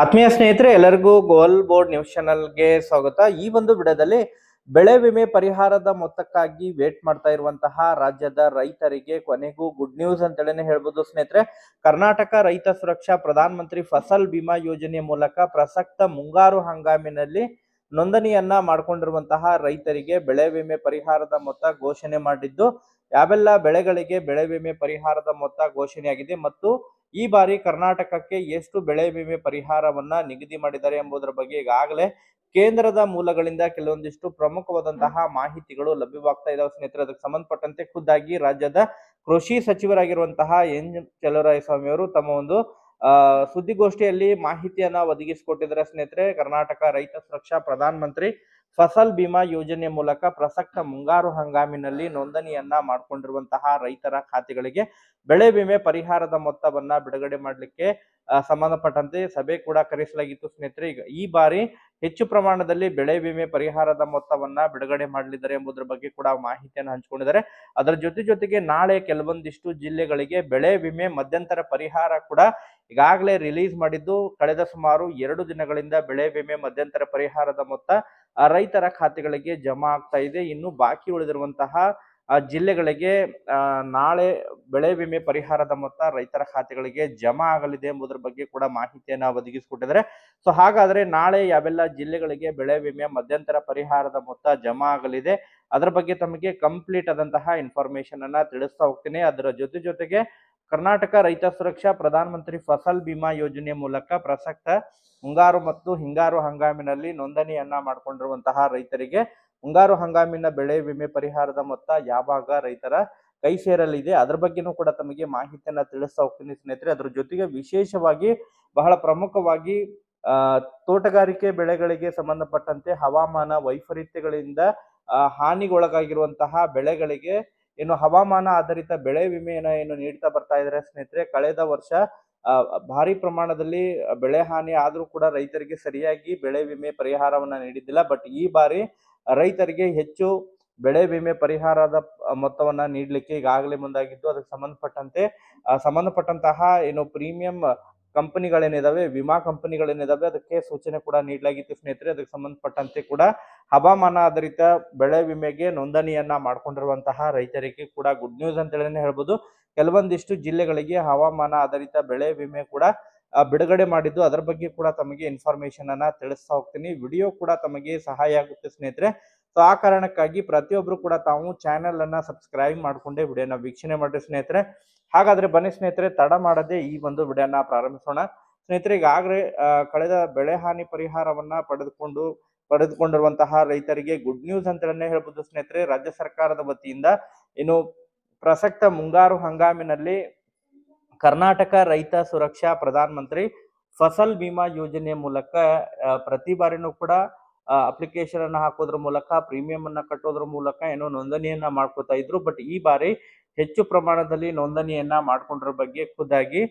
ಆತ್ಮೀಯ ಸ್ನೇಹಿತರೆ, ಎಲ್ಲರಿಗೂ ಗೋಲ್ ಬೋರ್ಡ್ ನ್ಯೂಸ್ ಚಾನಲ್ಗೆ ಸ್ವಾಗತ. ಈ ಒಂದು ಬಿಡದಲ್ಲಿ ಬೆಳೆ ವಿಮೆ ಪರಿಹಾರದ ಮೊತ್ತಕ್ಕಾಗಿ ವೇಟ್ ಮಾಡ್ತಾ ಇರುವಂತಹ ರಾಜ್ಯದ ರೈತರಿಗೆ ಕೊನೆಗೂ ಗುಡ್ ನ್ಯೂಸ್ ಅಂತೇಳಿ ಹೇಳ್ಬೋದು ಸ್ನೇಹಿತರೆ. ಕರ್ನಾಟಕ ರೈತ ಸುರಕ್ಷಾ ಪ್ರಧಾನ ಮಂತ್ರಿ ಫಸಲ್ ಬಿಮಾ ಯೋಜನೆ ಮೂಲಕ ಪ್ರಸಕ್ತ ಮುಂಗಾರು ಹಂಗಾಮಿನಲ್ಲಿ ನೋಂದಣಿಯನ್ನ ಮಾಡಿಕೊಂಡಿರುವಂತಹ ರೈತರಿಗೆ ಬೆಳೆ ವಿಮೆ ಪರಿಹಾರದ ಮೊತ್ತ ಘೋಷಣೆ ಮಾಡಿದ್ದು, ಯಾವೆಲ್ಲ ಬೆಳೆಗಳಿಗೆ ಬೆಳೆ ವಿಮೆ ಪರಿಹಾರದ ಮೊತ್ತ ಘೋಷಣೆಯಾಗಿದೆ ಮತ್ತು ಈ ಬಾರಿ ಕರ್ನಾಟಕಕ್ಕೆ ಎಷ್ಟು ಬೆಳೆ ವಿಮೆ ಪರಿಹಾರವನ್ನ ನಿಗದಿ ಮಾಡಿದ್ದಾರೆ ಎಂಬುದರ ಬಗ್ಗೆ ಈಗಾಗಲೇ ಕೇಂದ್ರದ ಮೂಲಗಳಿಂದ ಕೆಲವೊಂದಿಷ್ಟು ಪ್ರಮುಖವಾದಂತಹ ಮಾಹಿತಿಗಳು ಲಭ್ಯವಾಗ್ತಾ ಇದಾವೆ. ಸ್ನೇಹಿತರೆ ಅದಕ್ಕೆ ಸಂಬಂಧಪಟ್ಟಂತೆ ಖುದ್ದಾಗಿ ರಾಜ್ಯದ ಕೃಷಿ ಸಚಿವರಾಗಿರುವಂತಹ ಎನ್. ಚಲುವರಾಯಸ್ವಾಮಿ ಅವರು ತಮ್ಮ ಒಂದು ಆ ಸುದ್ದಿಗೋಷ್ಠಿಯಲ್ಲಿ ಮಾಹಿತಿಯನ್ನ ಒದಗಿಸಿಕೊಟ್ಟಿದ್ದಾರೆ. ಸ್ನೇಹಿತರೆ ಕರ್ನಾಟಕ ರೈತ ಸುರಕ್ಷಾ ಪ್ರಧಾನ ಮಂತ್ರಿ ಫಸಲ್ ಬಿಮಾ ಯೋಜನೆ ಮೂಲಕ ಪ್ರಸಕ್ತ ಮುಂಗಾರು ಹಂಗಾಮಿನಲ್ಲಿ ನೋಂದಣಿಯನ್ನ ಮಾಡಿಕೊಂಡಿರುವಂತಹ ರೈತರ ಖಾತೆಗಳಿಗೆ ಬೆಳೆ ವಿಮೆ ಪರಿಹಾರದ ಮೊತ್ತವನ್ನ ಬಿಡುಗಡೆ ಮಾಡಲಿಕ್ಕೆ ಸಂಬಂಧಪಟ್ಟಂತೆ ಸಭೆ ಕೂಡ ಕರೆಸಲಾಗಿತ್ತು. ಸ್ನೇಹಿತರೆ, ಈಗ ಈ ಬಾರಿ ಹೆಚ್ಚು ಪ್ರಮಾಣದಲ್ಲಿ ಬೆಳೆ ವಿಮೆ ಪರಿಹಾರದ ಮೊತ್ತವನ್ನ ಬಿಡುಗಡೆ ಮಾಡಲಿದ್ದಾರೆ ಎಂಬುದರ ಬಗ್ಗೆ ಕೂಡ ಮಾಹಿತಿಯನ್ನು ಹಂಚಿಕೊಂಡಿದ್ದಾರೆ. ಅದರ ಜೊತೆ ಜೊತೆಗೆ ನಾಳೆ ಕೆಲವೊಂದಿಷ್ಟು ಜಿಲ್ಲೆಗಳಿಗೆ ಬೆಳೆ ವಿಮೆ ಮಧ್ಯಂತರ ಪರಿಹಾರ ಕೂಡ ಈಗಾಗಲೇ ರಿಲೀಸ್ ಮಾಡಿದ್ದು, ಕಳೆದ ಸುಮಾರು ಎರಡು ದಿನಗಳಿಂದ ಬೆಳೆ ವಿಮೆ ಮಧ್ಯಂತರ ಪರಿಹಾರದ ಮೊತ್ತ ರೈತರ ಖಾತೆಗಳಿಗೆ ಜಮಾ ಆಗ್ತಾ ಇದೆ. ಇನ್ನು ಬಾಕಿ ಉಳಿದಿರುವಂತಹ ಜಿಲ್ಲೆಗಳಿಗೆ ನಾಳೆ ಬೆಳೆ ವಿಮೆ ಪರಿಹಾರದ ಮೊತ್ತ ರೈತರ ಖಾತೆಗಳಿಗೆ ಜಮಾ ಆಗಲಿದೆ ಎಂಬುದರ ಬಗ್ಗೆ ಕೂಡ ಮಾಹಿತಿಯನ್ನು ಒದಗಿಸಿಕೊಟ್ಟಿದ್ದಾರೆ. ಸೊ, ಹಾಗಾದ್ರೆ ನಾಳೆ ಯಾವೆಲ್ಲ ಜಿಲ್ಲೆಗಳಿಗೆ ಬೆಳೆ ವಿಮೆ ಮಧ್ಯಂತರ ಪರಿಹಾರದ ಮೊತ್ತ ಜಮಾ ಆಗಲಿದೆ, ಅದರ ಬಗ್ಗೆ ತಮಗೆ ಕಂಪ್ಲೀಟ್ ಆದಂತಹ ಇನ್ಫಾರ್ಮೇಶನ್ ಅನ್ನ ತಿಳಿಸ್ತಾ ಹೋಗ್ತೀನಿ. ಅದರ ಜೊತೆ ಜೊತೆಗೆ ಕರ್ನಾಟಕ ರೈತ ಸುರಕ್ಷಾ ಪ್ರಧಾನ ಮಂತ್ರಿ ಫಸಲ್ ಬಿಮಾ ಯೋಜನೆ ಮೂಲಕ ಪ್ರಸಕ್ತ ಮುಂಗಾರು ಮತ್ತು ಹಿಂಗಾರು ಹಂಗಾಮಿನಲ್ಲಿ ನೋಂದಣಿಯನ್ನ ಮಾಡಿಕೊಂಡಿರುವಂತಹ ರೈತರಿಗೆ ಮುಂಗಾರು ಹಂಗಾಮಿನ ಬೆಳೆ ವಿಮೆ ಪರಿಹಾರದ ಮೊತ್ತ ಯಾವಾಗ ರೈತರ ಕೈ ಸೇರಲಿದೆ, ಅದ್ರ ಬಗ್ಗೆನೂ ಕೂಡ ತಮಗೆ ಮಾಹಿತಿಯನ್ನ ತಿಳಿಸ್ತಾ ಹೋಗ್ತೀನಿ ಸ್ನೇಹಿತರೆ. ಅದ್ರ ಜೊತೆಗೆ ವಿಶೇಷವಾಗಿ ಬಹಳ ಪ್ರಮುಖವಾಗಿ ತೋಟಗಾರಿಕೆ ಬೆಳೆಗಳಿಗೆ ಸಂಬಂಧಪಟ್ಟಂತೆ ಹವಾಮಾನ ವೈಪರೀತ್ಯಗಳಿಂದ ಹಾನಿಗೊಳಗಾಗಿರುವಂತಹ ಬೆಳೆಗಳಿಗೆ ಏನು ಹವಾಮಾನ ಆಧಾರಿತ ಬೆಳೆ ವಿಮೆಯನ್ನ ಏನು ನೀಡ್ತಾ ಬರ್ತಾ ಇದ್ದಾರೆ. ಸ್ನೇಹಿತರೆ, ಕಳೆದ ವರ್ಷ ಭಾರಿ ಪ್ರಮಾಣದಲ್ಲಿ ಬೆಳೆ ಹಾನಿ ಆದರೂ ಕೂಡ ರೈತರಿಗೆ ಸರಿಯಾಗಿ ಬೆಳೆ ವಿಮೆ ಪರಿಹಾರವನ್ನ ನೀಡಿದ್ದಿಲ್ಲ. ಬಟ್ ಈ ಬಾರಿ ರೈತರಿಗೆ ಹೆಚ್ಚು ಬೆಳೆ ವಿಮೆ ಪರಿಹಾರದ ಮೊತ್ತವನ್ನ ನೀಡಲಿಕ್ಕೆ ಈಗಾಗಲೇ ಮುಂದಾಗಿದ್ದು. ಅದಕ್ಕೆ ಸಂಬಂಧಪಟ್ಟಂತೆ ಸಂಬಂಧಪಟ್ಟಂತಹ ಏನು ಪ್ರೀಮಿಯಂ ಕಂಪನಿಗಳೇನಿದಾವೆ, ವಿಮಾ ಕಂಪನಿಗಳೇನಿದಾವೆ, ಅದಕ್ಕೆ ಸೂಚನೆ ಕೂಡ ನೀಡಲಾಗಿತ್ತು ಸ್ನೇಹಿತರೆ. ಅದಕ್ಕೆ ಸಂಬಂಧಪಟ್ಟಂತೆ ಕೂಡ ಹವಾಮಾನ ಆಧಾರಿತ ಬೆಳೆ ವಿಮೆಗೆ ನೋಂದಣಿಯನ್ನ ಮಾಡ್ಕೊಂಡಿರುವಂತಹ ರೈತರಿಗೆ ಕೂಡ ಗುಡ್ ನ್ಯೂಸ್ ಅಂತ ಹೇಳಿ ಹೇಳ್ಬೋದು. ಕೆಲವೊಂದಿಷ್ಟು ಜಿಲ್ಲೆಗಳಿಗೆ ಹವಾಮಾನ ಆಧಾರಿತ ಬೆಳೆ ವಿಮೆ ಕೂಡ ಬಿಡುಗಡೆ ಮಾಡಿದ್ದು. ಅದರ ಬಗ್ಗೆ ಕೂಡ ತಮಗೆ ಇನ್ಫಾರ್ಮೇಶನ್ ಅನ್ನ ತಿಳಿಸ್ತಾ ಹೋಗ್ತೀನಿ. ವಿಡಿಯೋ ಕೂಡ ತಮಗೆ ಸಹಾಯ ಆಗುತ್ತೆ ಸ್ನೇಹಿತರೆ. ಸೊ ಆ ಕಾರಣಕ್ಕಾಗಿ ಪ್ರತಿಯೊಬ್ಬರು ಕೂಡ ತಾವು ಚಾನೆಲ್ ಅನ್ನ ಸಬ್ಸ್ಕ್ರೈಬ್ ಮಾಡ್ಕೊಂಡೆ ವಿಡಿಯೋನ ವೀಕ್ಷಣೆ ಮಾಡಿ ಸ್ನೇಹಿತರೆ. ಹಾಗಾದ್ರೆ ಬನ್ನಿ ಸ್ನೇಹಿತರೆ, ತಡ ಮಾಡದೆ ಈ ಒಂದು ವಿಡಿಯೋನ ಪ್ರಾರಂಭಿಸೋಣ. ಸ್ನೇಹಿತರೆ, ಈಗಾಗಲೇ ಕಳೆದ ಬೆಳೆ ಹಾನಿ ಪರಿಹಾರವನ್ನ ಪಡೆದುಕೊಂಡು, ಪಡೆದುಕೊಂಡಿರುವಂತಹ ರೈತರಿಗೆ ಗುಡ್ ನ್ಯೂಸ್ ಅಂತಲೇ ಹೇಳ್ಬೋದು ಸ್ನೇಹಿತರೆ. ರಾಜ್ಯ ಸರ್ಕಾರದ ವತಿಯಿಂದ ಇನ್ನು ಪ್ರಸಕ್ತ ಮುಂಗಾರು ಹಂಗಾಮಿನಲ್ಲಿ ಕರ್ನಾಟಕ ರೈತ ಸುರಕ್ಷಾ ಪ್ರಧಾನ ಮಂತ್ರಿ ಫಸಲ್ ಬಿಮಾ ಯೋಜನೆ ಮೂಲಕ ಪ್ರತಿ ಬಾರಿನೂ ಕೂಡ ಅಪ್ಲಿಕೇಶನ್ ಅನ್ನು ಹಾಕೋದ್ರ ಮೂಲಕ ಪ್ರೀಮಿಯಂ ಅನ್ನ ಕಟ್ಟೋದ್ರ ಮೂಲಕ ಏನೋ ನೋಂದಣಿಯನ್ನ ಮಾಡ್ಕೋತಾ ಇದ್ರು. ಬಟ್ ಈ ಬಾರಿ ಹೆಚ್ಚು ಪ್ರಮಾಣದಲ್ಲಿ ನೋಂದಣಿಯನ್ನ ಮಾಡ್ಕೊಂಡ್ರ ಬಗ್ಗೆ ಖುದ್ದಾಗಿ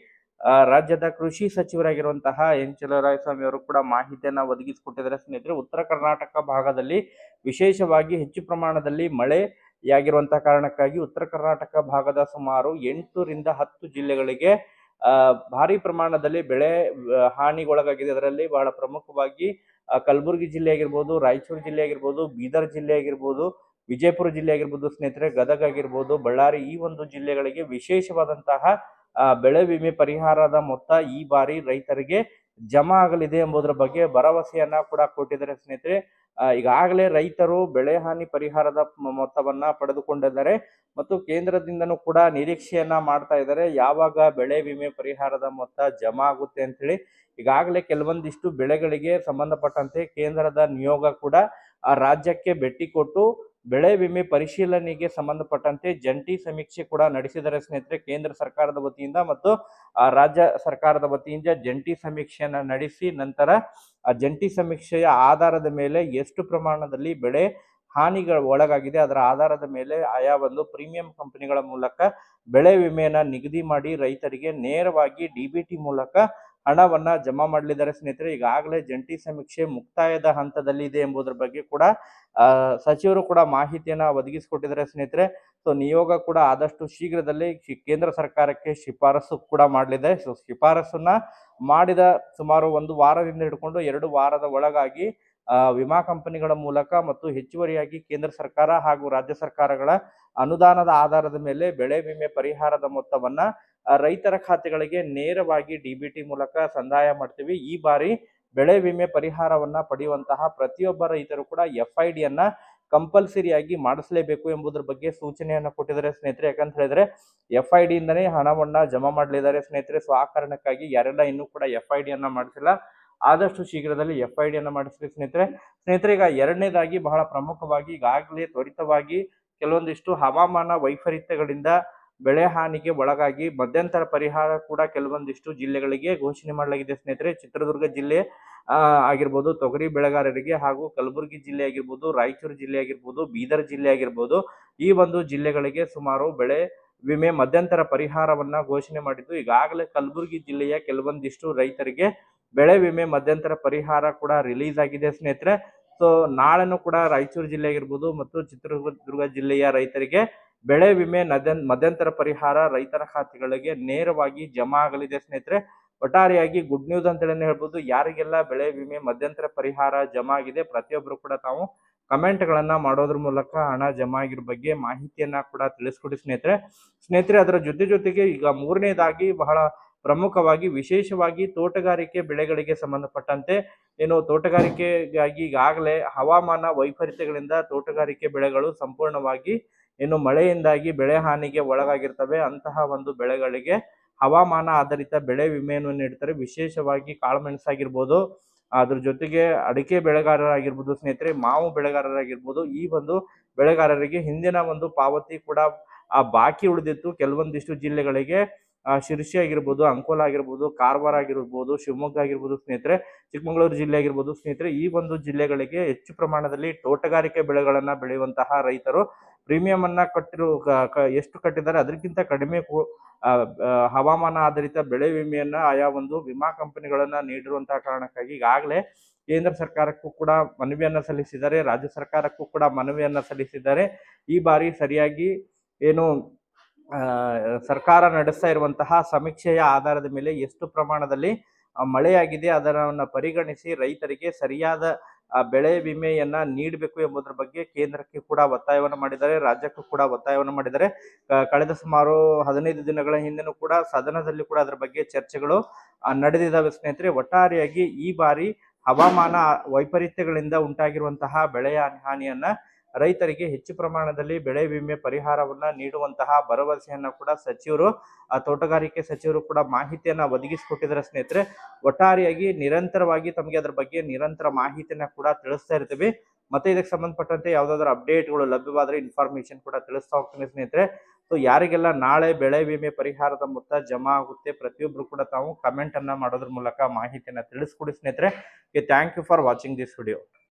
ರಾಜ್ಯದ ಕೃಷಿ ಸಚಿವರಾಗಿರುವಂತಹ ಎನ್ ಚಲರಾಯಸ್ವಾಮಿ ಅವರು ಕೂಡ ಮಾಹಿತಿಯನ್ನ ಒದಗಿಸಿಕೊಟ್ಟಿದ್ದಾರೆ. ಸ್ನೇಹಿತರೆ, ಉತ್ತರ ಕರ್ನಾಟಕ ಭಾಗದಲ್ಲಿ ವಿಶೇಷವಾಗಿ ಹೆಚ್ಚು ಪ್ರಮಾಣದಲ್ಲಿ ಮಳೆ ಯಾಗಿರುವಂತಹ ಕಾರಣಕ್ಕಾಗಿ ಉತ್ತರ ಕರ್ನಾಟಕ ಭಾಗದ ಸುಮಾರು ಎಂಟರಿಂದ ಹತ್ತು ಜಿಲ್ಲೆಗಳಿಗೆ ಭಾರಿ ಪ್ರಮಾಣದಲ್ಲಿ ಬೆಳೆ ಹಾನಿಗೊಳಗಾಗಿದೆ. ಅದರಲ್ಲಿ ಬಹಳ ಪ್ರಮುಖವಾಗಿ ಕಲಬುರಗಿ ಜಿಲ್ಲೆ ಆಗಿರ್ಬೋದು, ರಾಯಚೂರು ಜಿಲ್ಲೆ ಆಗಿರ್ಬೋದು, ಬೀದರ್ ಜಿಲ್ಲೆ ಆಗಿರ್ಬೋದು, ವಿಜಯಪುರ ಜಿಲ್ಲೆ ಆಗಿರ್ಬೋದು ಸ್ನೇಹಿತರೆ, ಗದಗ ಆಗಿರ್ಬೋದು, ಬಳ್ಳಾರಿ ಈ ಒಂದು ಜಿಲ್ಲೆಗಳಿಗೆ ವಿಶೇಷವಾದಂತಹ ಬೆಳೆ ವಿಮೆ ಪರಿಹಾರದ ಮೊತ್ತ ಈ ಬಾರಿ ರೈತರಿಗೆ ಜಮಾ ಆಗಲಿದೆ ಎಂಬುದರ ಬಗ್ಗೆ ಭರವಸೆಯನ್ನ ಕೂಡ ಕೊಟ್ಟಿದ್ದಾರೆ ಸ್ನೇಹಿತರೆ. ಈಗಾಗಲೇ ರೈತರು ಬೆಳೆ ಹಾನಿ ಪರಿಹಾರದ ಮೊತ್ತವನ್ನ ಪಡೆದುಕೊಂಡಿದ್ದಾರೆ ಮತ್ತು ಕೇಂದ್ರದಿಂದನೂ ಕೂಡ ನಿರೀಕ್ಷೆಯನ್ನ ಮಾಡ್ತಾ ಇದ್ದಾರೆ. ಯಾವಾಗ ಬೆಳೆ ವಿಮೆ ಪರಿಹಾರದ ಮೊತ್ತ ಜಮಾ ಆಗುತ್ತೆ ಅಂತ ಹೇಳಿ ಈಗಾಗಲೇ ಕೆಲವೊಂದಿಷ್ಟು ಬೆಳೆಗಳಿಗೆ ಸಂಬಂಧಪಟ್ಟಂತೆ ಕೇಂದ್ರದ ನಿಯೋಗ ಕೂಡ ಆ ರಾಜ್ಯಕ್ಕೆ ಭೇಟಿ ಕೊಟ್ಟು ಬೆಳೆ ವಿಮೆ ಪರಿಶೀಲನೆಗೆ ಸಂಬಂಧಪಟ್ಟಂತೆ ಜಂಟಿ ಸಮೀಕ್ಷೆ ಕೂಡ ನಡೆಸಿದರೆ ಸ್ನೇಹಿತರೆ. ಕೇಂದ್ರ ಸರ್ಕಾರದ ವತಿಯಿಂದ ಮತ್ತು ರಾಜ್ಯ ಸರ್ಕಾರದ ವತಿಯಿಂದ ಜಂಟಿ ಸಮೀಕ್ಷೆಯನ್ನು ನಡೆಸಿ ನಂತರ, ಆ, ಜಂಟಿ ಸಮೀಕ್ಷೆಯ ಆಧಾರದ ಮೇಲೆ ಎಷ್ಟು ಪ್ರಮಾಣದಲ್ಲಿ ಬೆಳೆ ಹಾನಿಗಳ, ಒಳಗಾಗಿದೆ, ಅದರ ಆಧಾರದ ಮೇಲೆ ಆಯಾ ಒಂದು ಪ್ರೀಮಿಯಂ ಕಂಪನಿಗಳ ಮೂಲಕ ಬೆಳೆ ವಿಮೆಯನ್ನು ನಿಗದಿ ಮಾಡಿ ರೈತರಿಗೆ ನೇರವಾಗಿ ಡಿ ಬಿ ಟಿ ಮೂಲಕ ಹಣವನ್ನ ಜಮಾ ಮಾಡಲಿದ್ದಾರೆ ಸ್ನೇಹಿತರೆ, ಈಗಾಗಲೇ ಜಂಟಿ ಸಮೀಕ್ಷೆ ಮುಕ್ತಾಯದ ಹಂತದಲ್ಲಿ ಇದೆ ಎಂಬುದರ ಬಗ್ಗೆ ಕೂಡ ಸಚಿವರು ಕೂಡ ಮಾಹಿತಿಯನ್ನ ಒದಗಿಸಿಕೊಟ್ಟಿದ್ದಾರೆ ಸ್ನೇಹಿತರೆ. ಸೊ ನಿಯೋಗ ಕೂಡ ಆದಷ್ಟು ಶೀಘ್ರದಲ್ಲಿ ಕೇಂದ್ರ ಸರ್ಕಾರಕ್ಕೆ ಶಿಫಾರಸು ಕೂಡ ಮಾಡಲಿದೆ. ಸೊ ಶಿಫಾರಸನ್ನ ಮಾಡಿದ ಸುಮಾರು ಒಂದು ವಾರದಿಂದ ಹಿಡ್ಕೊಂಡು ಎರಡು ವಾರದ ಒಳಗಾಗಿ ವಿಮಾ ಕಂಪನಿಗಳ ಮೂಲಕ ಮತ್ತು ಹೆಚ್ಚುವರಿಯಾಗಿ ಕೇಂದ್ರ ಸರ್ಕಾರ ಹಾಗೂ ರಾಜ್ಯ ಸರ್ಕಾರಗಳ ಅನುದಾನದ ಆಧಾರದ ಮೇಲೆ ಬೆಳೆ ವಿಮೆ ಪರಿಹಾರದ ಮೊತ್ತವನ್ನ ರೈತರ ಖಾತೆಗಳಿಗೆ ನೇರವಾಗಿ ಡಿಬಿಟಿ ಮೂಲಕ ಸಂದಾಯ ಮಾಡ್ತೀವಿ. ಈ ಬಾರಿ ಬೆಳೆ ವಿಮೆ ಪರಿಹಾರವನ್ನ ಪಡೆಯುವಂತಹ ಪ್ರತಿಯೊಬ್ಬ ರೈತರು ಕೂಡ ಎಫ್ ಐ ಡಿಯನ್ನ ಕಂಪಲ್ಸರಿಯಾಗಿ ಮಾಡಿಸಲೇಬೇಕು ಎಂಬುದರ ಬಗ್ಗೆ ಸೂಚನೆಯನ್ನು ಕೊಟ್ಟಿದ್ದಾರೆ ಸ್ನೇಹಿತರೆ. ಯಾಕಂತ ಹೇಳಿದ್ರೆ ಎಫ್ ಐ ಡಿಯಿಂದನೇ ಹಣವನ್ನ ಜಮಾ ಮಾಡಲಿದ್ದಾರೆ ಸ್ನೇಹಿತರೆ. ಸೊ, ಆ ಕಾರಣಕ್ಕಾಗಿ ಯಾರೆಲ್ಲ ಇನ್ನೂ ಕೂಡ ಎಫ್ ಐ ಡಿಯನ್ನ ಮಾಡಿಸಿಲ್ಲ, ಆದಷ್ಟು ಶೀಘ್ರದಲ್ಲಿ ಎಫ್ ಐ ಡಿಯನ್ನ ಮಾಡಿಸ್ರಿ ಸ್ನೇಹಿತರೆ. ಸ್ನೇಹಿತರೆ, ಈಗ ಎರಡನೇದಾಗಿ ಬಹಳ ಪ್ರಮುಖವಾಗಿ ಈಗಾಗಲೇ ತ್ವರಿತವಾಗಿ ಕೆಲವೊಂದಿಷ್ಟು ಹವಾಮಾನ ವೈಪರೀತ್ಯಗಳಿಂದ ಬೆಳೆ ಹಾನಿಗೆ ಒಳಗಾಗಿ ಮಧ್ಯಂತರ ಪರಿಹಾರ ಕೂಡ ಕೆಲವೊಂದಿಷ್ಟು ಜಿಲ್ಲೆಗಳಿಗೆ ಘೋಷಣೆ ಮಾಡಲಾಗಿದೆ ಸ್ನೇಹಿತರೆ. ಚಿತ್ರದುರ್ಗ ಜಿಲ್ಲೆ ಆಗಿರ್ಬೋದು ತೊಗರಿ ಬೆಳೆಗಾರರಿಗೆ ಹಾಗೂ ಕಲಬುರಗಿ ಜಿಲ್ಲೆ ಆಗಿರ್ಬೋದು, ರಾಯಚೂರು ಜಿಲ್ಲೆ ಆಗಿರ್ಬೋದು, ಬೀದರ್ ಜಿಲ್ಲೆ ಆಗಿರ್ಬೋದು ಈ ಒಂದು ಜಿಲ್ಲೆಗಳಿಗೆ ಸುಮಾರು ಬೆಳೆ ವಿಮೆ ಮಧ್ಯಂತರ ಪರಿಹಾರವನ್ನ ಘೋಷಣೆ ಮಾಡಿದ್ದು. ಈಗಾಗಲೇ ಕಲಬುರಗಿ ಜಿಲ್ಲೆಯ ಕೆಲವೊಂದಿಷ್ಟು ರೈತರಿಗೆ ಬೆಳೆ ವಿಮೆ ಮಧ್ಯಂತರ ಪರಿಹಾರ ಕೂಡ ರಿಲೀಸ್ ಆಗಿದೆ ಸ್ನೇಹಿತರೆ. ಸೊ, ನಾಳೆನೂ ಕೂಡ ರಾಯಚೂರು ಜಿಲ್ಲೆ ಆಗಿರ್ಬೋದು ಮತ್ತು ಚಿತ್ರದುರ್ಗ ಜಿಲ್ಲೆಯ ರೈತರಿಗೆ ಬೆಳೆ ವಿಮೆ ನದನ್ ಮಧ್ಯಂತರ ಪರಿಹಾರ ರೈತರ ಖಾತೆಗಳಿಗೆ ನೇರವಾಗಿ ಜಮಾ ಆಗಲಿದೆ ಸ್ನೇಹಿತರೆ. ಒಟ್ಟಾರೆಯಾಗಿ ಗುಡ್ ನ್ಯೂಸ್ ಅಂತೇಳಿ ಹೇಳ್ಬೋದು. ಯಾರಿಗೆಲ್ಲ ಬೆಳೆ ವಿಮೆ ಮಧ್ಯಂತರ ಪರಿಹಾರ ಜಮಾ ಆಗಿದೆ ಪ್ರತಿಯೊಬ್ಬರು ಕೂಡ ತಾವು ಕಮೆಂಟ್ ಗಳನ್ನ ಮಾಡೋದ್ರ ಮೂಲಕ ಹಣ ಜಮಾ ಆಗಿರೋ ಬಗ್ಗೆ ಮಾಹಿತಿಯನ್ನ ಕೂಡ ತಿಳಿಸ್ಕೊಡಿ ಸ್ನೇಹಿತರೆ. ಸ್ನೇಹಿತರೆ, ಅದರ ಜೊತೆ ಜೊತೆಗೆ ಈಗ ಮೂರನೇದಾಗಿ ಬಹಳ ಪ್ರಮುಖವಾಗಿ, ವಿಶೇಷವಾಗಿ ತೋಟಗಾರಿಕೆ ಬೆಳೆಗಳಿಗೆ ಸಂಬಂಧಪಟ್ಟಂತೆ ಏನು ತೋಟಗಾರಿಕೆಗಾಗಿ ಈಗಾಗಲೇ ಹವಾಮಾನ ವೈಪರೀತ್ಯಗಳಿಂದ ತೋಟಗಾರಿಕೆ ಬೆಳೆಗಳು ಸಂಪೂರ್ಣವಾಗಿ ಏನು ಮಳೆಯಿಂದಾಗಿ ಬೆಳೆ ಹಾನಿಗೆ ಒಳಗಾಗಿರ್ತವೆ. ಅಂತಹ ಒಂದು ಬೆಳೆಗಳಿಗೆ ಹವಾಮಾನ ಆಧಾರಿತ ಬೆಳೆ ವಿಮೆಯನ್ನು ನೀಡ್ತಾರೆ. ವಿಶೇಷವಾಗಿ ಕಾಳುಮೆಣಸಾಗಿರ್ಬೋದು ಅದ್ರ ಜೊತೆಗೆ ಅಡಿಕೆ ಬೆಳೆಗಾರರಾಗಿರ್ಬೋದು ಸ್ನೇಹಿತರೆ, ಮಾವು ಬೆಳೆಗಾರರಾಗಿರ್ಬೋದು, ಈ ಒಂದು ಬೆಳೆಗಾರರಿಗೆ ಹಿಂದಿನ ಒಂದು ಪಾವತಿ ಕೂಡ, ಆ, ಬಾಕಿ ಉಳಿದಿತ್ತು. ಕೆಲವೊಂದಿಷ್ಟು ಜಿಲ್ಲೆಗಳಿಗೆ ಶಿರ್ಸಿ ಆಗಿರ್ಬೋದು, ಅಂಕೋಲ ಆಗಿರ್ಬೋದು, ಕಾರವಾರ ಆಗಿರ್ಬೋದು, ಶಿವಮೊಗ್ಗ ಆಗಿರ್ಬೋದು ಸ್ನೇಹಿತರೆ, ಚಿಕ್ಕಮಗಳೂರು ಜಿಲ್ಲೆ ಆಗಿರ್ಬೋದು ಸ್ನೇಹಿತರೆ, ಈ ಒಂದು ಜಿಲ್ಲೆಗಳಿಗೆ ಹೆಚ್ಚು ಪ್ರಮಾಣದಲ್ಲಿ ತೋಟಗಾರಿಕೆ ಬೆಳೆಗಳನ್ನು ಬೆಳೆಯುವಂತಹ ರೈತರು ಪ್ರೀಮಿಯಂ ಅನ್ನ ಕಟ್ಟಿರೋ ಎಷ್ಟು ಕಟ್ಟಿದ್ದಾರೆ? ಅದಕ್ಕಿಂತ ಕಡಿಮೆ ಹವಾಮಾನ ಆಧಾರಿತ ಬೆಳೆ ವಿಮೆಯನ್ನ ಆಯಾ ಒಂದು ವಿಮಾ ಕಂಪನಿಗಳನ್ನ ನೀಡಿರುವಂತಹ ಕಾರಣಕ್ಕಾಗಿ ಈಗಾಗಲೇ ಕೇಂದ್ರ ಸರ್ಕಾರಕ್ಕೂ ಕೂಡ ಮನವಿಯನ್ನ ಸಲ್ಲಿಸಿದ್ದಾರೆ. ರಾಜ್ಯ ಸರ್ಕಾರಕ್ಕೂ ಕೂಡ ಮನವಿಯನ್ನ ಸಲ್ಲಿಸಿದ್ದಾರೆ. ಈ ಬಾರಿ ಸರಿಯಾಗಿ ಏನು ಸರ್ಕಾರ ನಡೆಸ್ತಾ ಇರುವಂತಹ ಸಮೀಕ್ಷೆಯ ಆಧಾರದ ಮೇಲೆ ಎಷ್ಟು ಪ್ರಮಾಣದಲ್ಲಿ ಮಳೆಯಾಗಿದೆ ಅದನ್ನು ಪರಿಗಣಿಸಿ ರೈತರಿಗೆ ಸರಿಯಾದ ಆ, ಬೆಳೆ ವಿಮೆಯನ್ನ ನೀಡಬೇಕು ಎಂಬುದರ ಬಗ್ಗೆ ಕೇಂದ್ರಕ್ಕೆ ಕೂಡ ಒತ್ತಾಯವನ್ನು ಮಾಡಿದ್ದಾರೆ ರಾಜ್ಯಕ್ಕೂ ಕೂಡ ಒತ್ತಾಯವನ್ನು ಮಾಡಿದ್ದಾರೆ. ಕಳೆದ ಸುಮಾರು ಹದಿನೈದು ದಿನಗಳ ಹಿಂದೆನೂ ಕೂಡ ಸದನದಲ್ಲಿ ಕೂಡ ಅದರ ಬಗ್ಗೆ ಚರ್ಚೆಗಳು ನಡೆದಿದ್ದಾವೆ ಸ್ನೇಹಿತರೆ. ಒಟ್ಟಾರೆಯಾಗಿ ಈ ಬಾರಿ ಹವಾಮಾನ ವೈಪರೀತ್ಯಗಳಿಂದ ಉಂಟಾಗಿರುವಂತಹ ಬೆಳೆಯ ಹಾನಿಯನ್ನ ರೈತರಿಗೆ ಹೆಚ್ಚು ಪ್ರಮಾಣದಲ್ಲಿ ಬೆಳೆ ವಿಮೆ ಪರಿಹಾರವನ್ನ ನೀಡುವಂತಹ ಭರವಸೆಯನ್ನ ಕೂಡ ಸಚಿವರು ತೋಟಗಾರಿಕೆ ಸಚಿವರು ಕೂಡ ಮಾಹಿತಿಯನ್ನ ಒದಗಿಸಿಕೊಟ್ಟಿದ್ದಾರೆ ಸ್ನೇಹಿತರೆ. ಒಟ್ಟಾರೆಯಾಗಿ ನಿರಂತರವಾಗಿ ತಮಗೆ ಅದರ ಬಗ್ಗೆ ನಿರಂತರ ಮಾಹಿತಿಯನ್ನ ಕೂಡ ತಿಳಿಸ್ತಾ ಇರ್ತೀವಿ. ಮತ್ತೆ ಇದಕ್ಕೆ ಸಂಬಂಧಪಟ್ಟಂತೆ ಯಾವ್ದಾದ್ರು ಅಪ್ಡೇಟ್ಗಳು ಲಭ್ಯವಾದ್ರೆ ಇನ್ಫಾರ್ಮೇಶನ್ ಕೂಡ ತಿಳಿಸ್ತಾ ಹೋಗ್ತೀನಿ ಸ್ನೇಹಿತರೆ. ಸೊ ಯಾರಿಗೆಲ್ಲ ನಾಳೆ ಬೆಳೆ ವಿಮೆ ಪರಿಹಾರದ ಮೊತ್ತ ಜಮಾ ಆಗುತ್ತೆ ಪ್ರತಿಯೊಬ್ರು ಕೂಡ ತಾವು ಕಮೆಂಟ್ ಅನ್ನ ಮಾಡೋದ್ರ ಮೂಲಕ ಮಾಹಿತಿಯನ್ನ ತಿಳಿಸ್ಕೊಡಿ ಸ್ನೇಹಿತರೆ. Thank you for watching this video